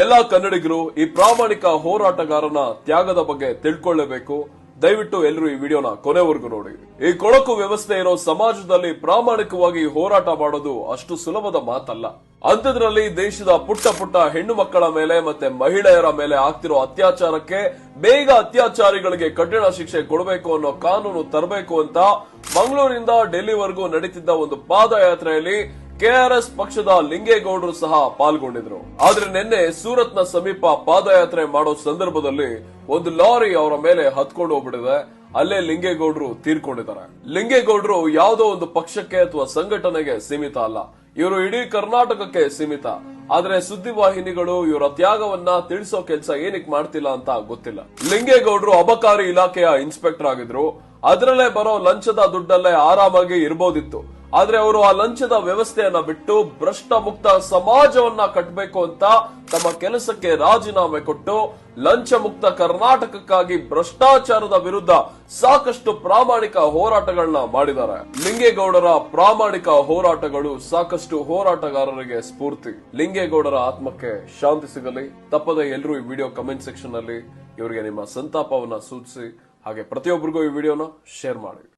ಎಲ್ಲಾ ಕನ್ನಡಿಗರು ಈ ಪ್ರಾಮಾಣಿಕ ಹೋರಾಟಗಾರನ ತ್ಯಾಗದ ಬಗ್ಗೆ ತಿಳ್ಕೊಳ್ಳಬೇಕು. ದಯವಿಟ್ಟು ಎಲ್ಲರೂ ಈ ವಿಡಿಯೋನ ಕೊನೆವರೆಗೂ ನೋಡಿ. ಈ ಕೊಳಕು ವ್ಯವಸ್ಥೆ ಇರೋ ಸಮಾಜದಲ್ಲಿ ಪ್ರಾಮಾಣಿಕವಾಗಿ ಹೋರಾಟ ಮಾಡೋದು ಅಷ್ಟು ಸುಲಭದ ಮಾತಲ್ಲ. ಅಂಥದ್ರಲ್ಲಿ ದೇಶದ ಪುಟ್ಟ ಪುಟ್ಟ ಹೆಣ್ಣು ಮಕ್ಕಳ ಮೇಲೆ ಮತ್ತೆ ಮಹಿಳೆಯರ ಮೇಲೆ ಆಗ್ತಿರೋ ಅತ್ಯಾಚಾರಕ್ಕೆ ಬೇಗ ಅತ್ಯಾಚಾರಿಗಳಿಗೆ ಕಠಿಣ ಶಿಕ್ಷೆ ಕೊಡಬೇಕು ಅನ್ನೋ ಕಾನೂನು ತರಬೇಕು ಅಂತ ಮಂಗಳೂರಿಂದ ಡೆಲ್ಲಿವರೆಗೂ ನಡೀತಿದ್ದ ಒಂದು ಪಾದಯಾತ್ರೆಯಲ್ಲಿ ಕೆಆರ್ಎಸ್ ಪಕ್ಷದ ಲಿಂಗೇಗೌಡರು ಸಹ ಪಾಲ್ಗೊಂಡಿದ್ರು ಆದ್ರೆ ನಿನ್ನೆ ಸೂರತ್ನ ಸಮೀಪ ಪಾದಯಾತ್ರೆ ಮಾಡೋ ಸಂದರ್ಭದಲ್ಲಿ ಒಂದು ಲಾರಿ ಅವರ ಮೇಲೆ ಹತ್ಕೊಂಡು ಹೋಗ್ಬಿಟ್ಟಿದೆ. ಅಲ್ಲೇ ಲಿಂಗೇಗೌಡರು ತೀರ್ಕೊಂಡಿದ್ದಾರೆ. ಲಿಂಗೇಗೌಡರು ಯಾವುದೋ ಒಂದು ಪಕ್ಷಕ್ಕೆ ಅಥವಾ ಸಂಘಟನೆಗೆ ಸೀಮಿತ ಅಲ್ಲ. ಇವರು ಇಡೀ ಕರ್ನಾಟಕಕ್ಕೆ ಸೀಮಿತ. ಆದ್ರೆ ಸುದ್ದಿವಾಹಿನಿಗಳು ಇವರ ತ್ಯಾಗವನ್ನ ತಿಳಿಸೋ ಕೆಲಸ ಏನಕ್ಕೆ ಮಾಡ್ತಿಲ್ಲ ಅಂತ ಗೊತ್ತಿಲ್ಲ. ಲಿಂಗೇಗೌಡರು ಅಬಕಾರಿ ಇಲಾಖೆಯ ಇನ್ಸ್ಪೆಕ್ಟರ್ ಆಗಿದ್ರು. ಅದರಲ್ಲೇ ಬರೋ ಲಂಚದ ದುಡ್ಡಲ್ಲೇ ಆರಾಮಾಗಿ ಇರ್ಬೋದಿತ್ತು. ಆದ್ರೆ ಅವರು ಆ ಲಂಚದ ವ್ಯವಸ್ಥೆಯನ್ನ ಬಿಟ್ಟು ಭ್ರಷ್ಟ ಮುಕ್ತ ಸಮಾಜವನ್ನ ಕಟ್ಟಬೇಕು ಅಂತ ತಮ್ಮ ಕೆಲಸಕ್ಕೆ ರಾಜೀನಾಮೆ ಕೊಟ್ಟು ಲಂಚ ಮುಕ್ತ ಕರ್ನಾಟಕಕ್ಕಾಗಿ ಭ್ರಷ್ಟಾಚಾರದ ವಿರುದ್ಧ ಸಾಕಷ್ಟು ಪ್ರಾಮಾಣಿಕ ಹೋರಾಟಗಳನ್ನ ಮಾಡಿದ್ದಾರೆ. ಲಿಂಗೇಗೌಡರ ಪ್ರಾಮಾಣಿಕ ಹೋರಾಟಗಳು ಸಾಕಷ್ಟು ಹೋರಾಟಗಾರರಿಗೆ ಸ್ಫೂರ್ತಿ. ಲಿಂಗೇಗೌಡರ ಆತ್ಮಕ್ಕೆ ಶಾಂತಿ ಸಿಗಲಿ. ತಪ್ಪದೆ ಎಲ್ಲರೂ ಈ ವಿಡಿಯೋ ಕಮೆಂಟ್ ಸೆಕ್ಷನ್ ಅಲ್ಲಿ ಇವರಿಗೆ ನಿಮ್ಮ ಸಂತಾಪವನ್ನ ಸೂಚಿಸಿ. ಹಾಗೆ ಪ್ರತಿಯೊಬ್ಬರಿಗೂ ಈ ವಿಡಿಯೋನ ಶೇರ್ ಮಾಡಿ.